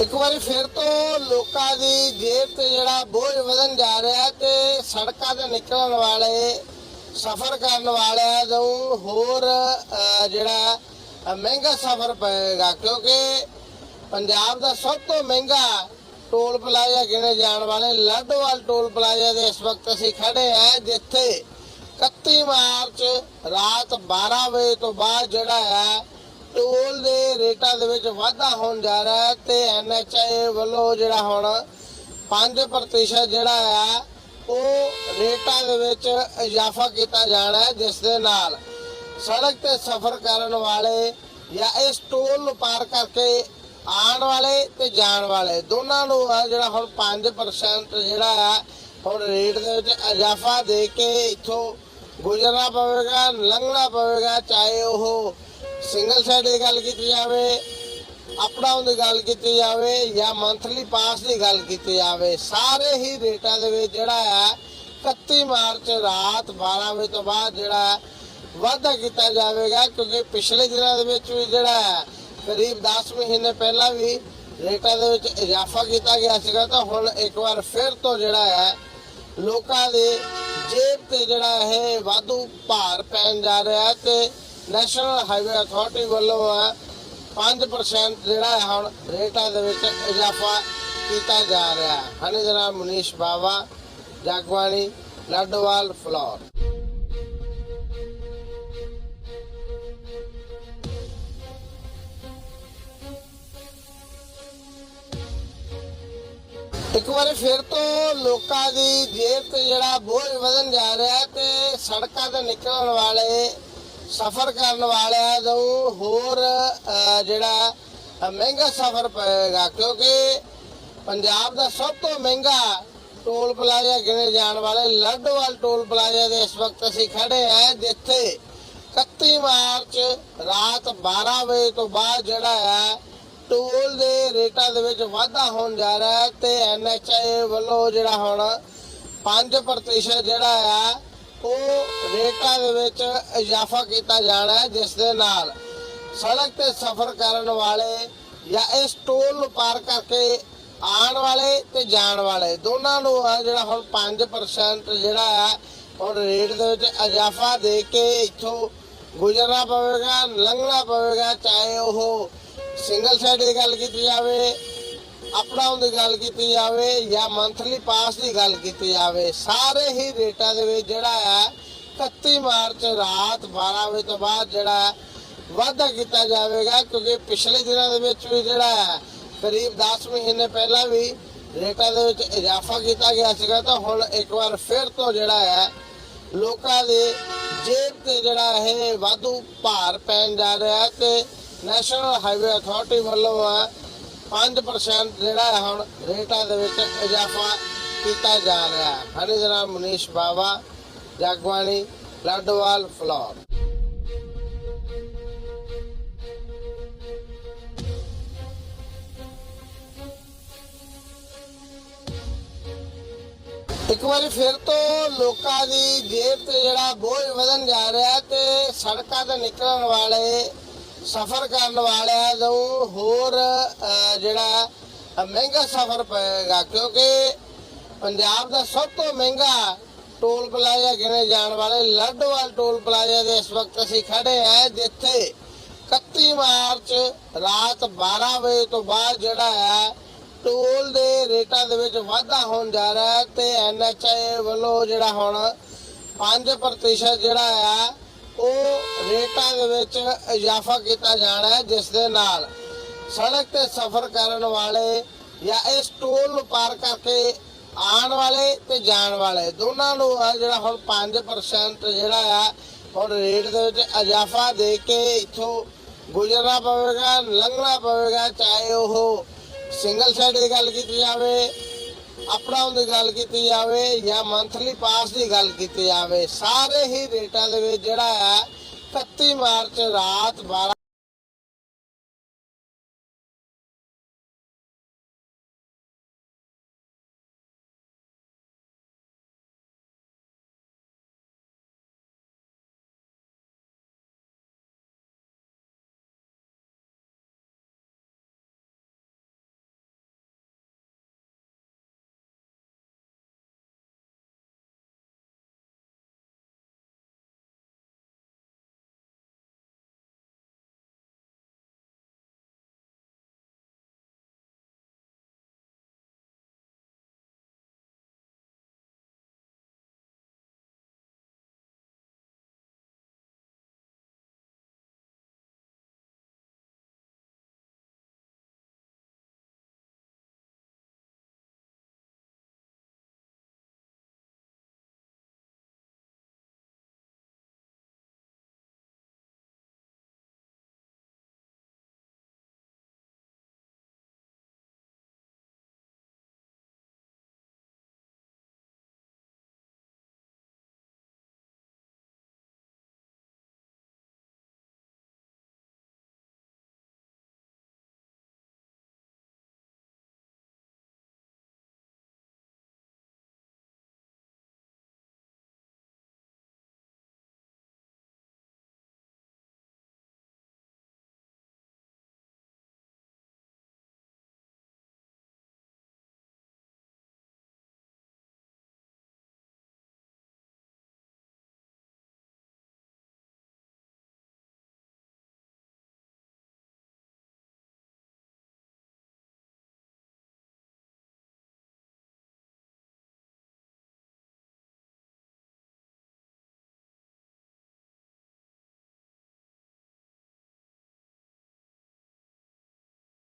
ਇੱਕ ਵਾਰੀ ਫਿਰ ਤੋਂ ਲੋਕਾਂ ਦੀ ਜੇਬ ਤੇ ਜਿਹੜਾ ਬੋਝ ਵਧਣ ਜਾ ਰਿਹਾ ਤੇ ਸੜਕਾਂ ਤੇ ਨਿਕਲਣ ਵਾਲੇ, ਸਫ਼ਰ ਕਰਨ ਵਾਲਿਆਂ ਨੂੰ ਹੋਰ ਜਿਹੜਾ ਮਹਿੰਗਾ ਸਫ਼ਰ ਪਏਗਾ। ਕਿਉਂਕਿ ਪੰਜਾਬ ਦਾ ਸਭ ਤੋਂ ਮਹਿੰਗਾ ਟੋਲ ਪਲਾਜ਼ਾ ਗਿਣੇ ਜਾਣ ਵਾਲੇ ਲੱਡੋਵਾਲ ਟੋਲ ਪਲਾਜ਼ਾ ਦੇ ਇਸ ਵਕਤ ਅਸੀਂ ਖੜੇ ਆ ਜਿੱਥੇ 31 ਮਾਰਚ ਰਾਤ 12 ਵਜੇ ਤੋਂ ਬਾਅਦ ਜਿਹੜਾ ਹੈ ਟੋਲ ਦੇ ਰੇਟਾਂ ਦੇ ਵਿੱਚ ਵਾਧਾ ਹੋਣ ਜਾ ਰਿਹਾ ਹੈ ਤੇ ਐਨਐਚਆਈ ਵੱਲੋਂ ਜਿਹੜਾ ਹੁਣ 5% ਜਿਹੜਾ ਆ, ਉਹ ਰੇਟਾਂ ਦੇ ਵਿੱਚ ਇਜ਼ਾਫਾ ਕੀਤਾ ਜਾਣਾ ਹੈ, ਜਿਸ ਦੇ ਨਾਲ ਸੜਕ ਤੇ ਸਫ਼ਰ ਕਰਨ ਵਾਲੇ ਜਾਂ ਇਸ ਟੋਲ ਨੂੰ ਪਾਰ ਕਰਕੇ ਆਉਣ ਵਾਲੇ ਤੇ ਜਾਣ ਵਾਲੇ, ਦੋਨਾਂ ਨੂੰ ਜਿਹੜਾ ਹੁਣ 5% ਜਿਹੜਾ ਆ, ਹੁਣ ਰੇਟ ਦੇ ਵਿੱਚ ਇਜ਼ਾਫਾ ਦੇ ਕੇ ਇਥੋਂ ਗੁਜ਼ਰਨਾ ਪਵੇਗਾ, ਲੰਘਣਾ ਪਵੇਗਾ, ਚਾਹੇ ਉਹ ਸਿੰਗਲ ਸਾਈਡ ਦੀ ਗੱਲ ਕੀਤੀ ਜਾਵੇ ਅਪ ਡਾਊਨ ਦੀ ਗੱਲ ਕੀਤੀ ਜਾਵੇ ਜਾਂ ਮੰਥਲੀ ਪਾਸ ਦੀ ਗੱਲ ਕੀਤੀ ਜਾਵੇ, ਸਾਰੇ ਹੀ ਰੇਟਾਂ ਦੇ ਵਿੱਚ ਜਿਹੜਾ ਹੈ 31 ਮਾਰਚ ਰਾਤ 12 ਵਜੇ ਤੋਂ ਬਾਅਦ ਜਿਹੜਾ ਹੈ ਵਾਧਾ ਕੀਤਾ ਜਾਵੇਗਾ, ਕਿਉਂਕਿ ਪਿਛਲੇ ਦਿਨਾਂ ਦੇ ਵਿੱਚ ਵੀ ਜਿਹੜਾ ਹੈ ਕਰੀਬ 10 ਮਹੀਨੇ ਪਹਿਲਾਂ ਵੀ ਰੇਟਾਂ ਦੇ ਵਿੱਚ ਇਜ਼ਾਫਾ ਕੀਤਾ ਗਿਆ ਸੀਗਾ, ਤਾਂ ਹੁਣ ਇੱਕ ਵਾਰ ਫਿਰ ਤੋਂ ਜਿਹੜਾ ਹੈ ਲੋਕਾਂ ਦੇ ਜੇਬ ਤੇ ਜਿਹੜਾ ਇਹ ਵਾਧੂ ਭਾਰ ਪੈਣ ਜਾ ਰਿਹਾ ਹੈ ਤੇ ਨੈਸ਼ਨਲ ਹਾਈਵੇ ਅਥਾਰਟੀ ਵੱਲੋਂ 5% ਜਿਹੜਾ ਹੁਣ ਰੇਟਾਂ ਦੇ ਵਿੱਚ ਇਜ਼ਾਫਾ ਕੀਤਾ ਜਾ ਰਿਹਾ ਹੈ। ਹਨੇ ਜਨਾਬ, ਮਨੀਸ਼ ਬਾਵਾ ਜਗਵਾਣੀ ਲੱਡਵਾਲ, ਫਲੋਰ। ਇੱਕ ਵਾਰੀ ਫਿਰ ਤੋਂ ਲੋਕਾਂ ਦੀ ਜੇਬ ਤੇ ਜਿਹੜਾ ਬੋਝ ਵਧਣ ਜਾ ਰਿਹਾ ਤੇ ਸੜਕਾਂ ਤੇ ਨਿਕਲਣ ਵਾਲੇ ਸਫ਼ਰ ਕਰਨ ਵਾਲਿਆਂ ਨੂੰ ਹੋਰ ਜਿਹੜਾ ਮਹਿੰਗਾ ਸਫ਼ਰ ਪਏਗਾ, ਕਿਉਂਕਿ ਪੰਜਾਬ ਦਾ ਸਭ ਤੋਂ ਮਹਿੰਗਾ ਟੋਲ ਪਲਾਜ਼ਾ ਗਿਣੇ ਜਾਣ ਵਾਲੇ ਲੱਡੋਵਾਲ ਟੋਲ ਪਲਾਜ਼ਾ ਦੇ ਇਸ ਵਕਤ ਅਸੀਂ ਖੜੇ ਆ ਜਿੱਥੇ 31 ਮਾਰਚ ਰਾਤ 12 ਵਜੇ ਤੋਂ ਬਾਅਦ ਜਿਹੜਾ ਹੈ, ਟੋਲ ਦੇ ਰੇਟਾਂ ਦੇ ਵਿੱਚ ਵਾਧਾ ਹੋਣ ਜਾ ਰਿਹਾ ਹੈ ਤੇ ਐਨਐਚਆਈ ਵੱਲੋਂ ਜਿਹੜਾ ਹੁਣ 5% ਜਿਹੜਾ ਆ ਉਹ ਰੇਟਾਂ ਦੇ ਵਿੱਚ ਇਜ਼ਾਫਾ ਕੀਤਾ ਜਾਣਾ ਹੈ ਜਿਸ ਦੇ ਨਾਲ ਸੜਕ ਤੇ ਸਫ਼ਰ ਕਰਨ ਵਾਲੇ ਜਾਂ ਇਸ ਟੋਲ ਨੂੰ ਪਾਰ ਕਰਕੇ ਆਉਣ ਵਾਲੇ ਤੇ ਜਾਣ ਵਾਲੇ ਦੋਨਾਂ ਨੂੰ ਆ ਜਿਹੜਾ ਹੁਣ 5% ਜਿਹੜਾ ਆ ਹੁਣ ਰੇਟ ਦੇ ਵਿੱਚ ਇਜ਼ਾਫਾ ਦੇ ਕੇ ਇੱਥੋਂ ਗੁਜ਼ਰਨਾ ਪਵੇਗਾ ਲੰਘਣਾ ਪਵੇਗਾ ਚਾਹੇ ਉਹ ਸਿੰਗਲ ਸਾਈਡ ਦੀ ਗੱਲ ਕੀਤੀ ਜਾਵੇ ਅਪਡਾਊਨ ਦੀ ਗੱਲ ਕੀਤੀ ਜਾਵੇ ਜਾਂ ਮੰਥਲੀ ਪਾਸ ਦੀ ਗੱਲ ਕੀਤੀ ਜਾਵੇ, ਸਾਰੇ ਹੀ ਰੇਟਾਂ ਦੇ ਵਿੱਚ ਜਿਹੜਾ ਹੈ 31 ਮਾਰਚ ਰਾਤ 12 ਵਜੇ ਤੋਂ ਬਾਅਦ ਜਿਹੜਾ ਹੈ, ਵਾਧਾ ਕੀਤਾ ਜਾਵੇਗਾ, ਕਿਉਂਕਿ ਪਿਛਲੇ ਦਿਨਾਂ ਦੇ ਵਿੱਚ ਵੀ ਜਿਹੜਾ ਹੈ, ਕਰੀਬ 10 ਮਹੀਨੇ ਪਹਿਲਾਂ ਵੀ ਰੇਟਾਂ ਦੇ ਵਿੱਚ ਇਜ਼ਾਫਾ ਕੀਤਾ ਗਿਆ ਸੀਗਾ, ਤਾਂ ਹੁਣ ਇੱਕ ਵਾਰ ਫਿਰ ਤੋਂ ਜਿਹੜਾ ਹੈ, ਲੋਕਾਂ ਦੇ ਜੇਬ ਤੇ ਜਿਹੜਾ ਇਹ ਵਾਧੂ ਭਾਰ ਪੈਣ ਜਾ ਰਿਹਾ ਹੈ ਤੇ ਨੈਸ਼ਨਲ ਹਾਈਵੇ ਅਥਾਰਟੀ ਵੱਲੋਂ ਆ 5% ਜਿਹੜਾ ਹੈ ਹੁਣ ਰੇਟਾਂ ਦੇ ਵਿੱਚ ਇਜ਼ਾਫਾ ਕੀਤਾ ਜਾ ਰਿਹਾ ਹੈ। ਹਨੇ ਮਨੀਸ਼ ਬਾਵਾ ਜਗਵਾਣੀ ਲੱਡਵਾਲ, ਫਲੋਰ। ਇੱਕ ਵਾਰੀ ਫਿਰ ਤੋਂ ਲੋਕਾਂ ਦੀ ਜੇਬ ਤੇ ਜਿਹੜਾ ਬੋਝ ਵਧਣ ਜਾ ਰਿਹਾ ਤੇ ਸੜਕਾਂ ਤੇ ਨਿਕਲਣ ਵਾਲੇ ਸਫ਼ਰ ਕਰਨ ਵਾਲਿਆਂ ਨੂੰ ਹੋਰ ਜਿਹੜਾ ਮਹਿੰਗਾ ਸਫ਼ਰ ਪਏਗਾ, ਕਿਉਂਕਿ ਪੰਜਾਬ ਦਾ ਸਭ ਤੋਂ ਮਹਿੰਗਾ ਟੋਲ ਪਲਾਜ਼ਾ ਗਿਣੇ ਜਾਣ ਵਾਲੇ ਲੱਡੋਵਾਲ ਟੋਲ ਪਲਾਜ਼ਾ ਦੇ ਇਸ ਵਕਤ ਅਸੀਂ ਖੜੇ ਆ ਜਿੱਥੇ 31 ਮਾਰਚ ਰਾਤ 12 ਵਜੇ ਤੋਂ ਬਾਅਦ ਜਿਹੜਾ ਹੈ, ਟੋਲ ਦੇ ਰੇਟਾਂ ਦੇ ਵਿੱਚ ਵਾਧਾ ਹੋਣ ਜਾ ਰਿਹਾ ਹੈ ਤੇ ਐਨਐਚਆਈ ਵੱਲੋਂ ਜਿਹੜਾ ਹੁਣ 5% ਜਿਹੜਾ ਆ ਉਹ ਦੇ ਵਿੱਚ ਇਜ਼ਾਫਾ ਕੀਤਾ ਜਾਣਾ ਹੈ, ਜਿਸ ਦੇ ਨਾਲ ਸੜਕ ਤੇ ਸਫ਼ਰ ਕਰਨ ਵਾਲੇ ਜਾਂ ਇਸ ਟੋਲ ਨੂੰ ਪਾਰ ਕਰਕੇ ਆਉਣ ਵਾਲੇ ਤੇ ਜਾਣ ਵਾਲੇ, ਦੋਨਾਂ ਨੂੰ ਆ ਜਿਹੜਾ ਹੁਣ 5% ਜਿਹੜਾ ਆ, ਹੁਣ ਰੇਟ ਦੇ ਵਿੱਚ ਇਜ਼ਾਫਾ ਦੇ ਕੇ ਇੱਥੋਂ ਗੁਜ਼ਰਨਾ ਪਵੇਗਾ, ਲੰਘਣਾ ਪਵੇਗਾ, ਚਾਹੇ ਉਹ ਸਿੰਗਲ ਸਾਈਡ ਦੀ ਗੱਲ ਕੀਤੀ ਜਾਵੇ ਅਪਡਾਊਨ ਦੀ ਗੱਲ ਕੀਤੀ ਜਾਵੇ ਜਾਂ ਮੰਥਲੀ ਪਾਸ ਦੀ ਗੱਲ ਕੀਤੀ ਜਾਵੇ, ਸਾਰੇ ਹੀ ਰੇਟਾਂ ਦੇ ਵਿੱਚ ਜਿਹੜਾ ਹੈ 31 ਮਾਰਚ ਰਾਤ 12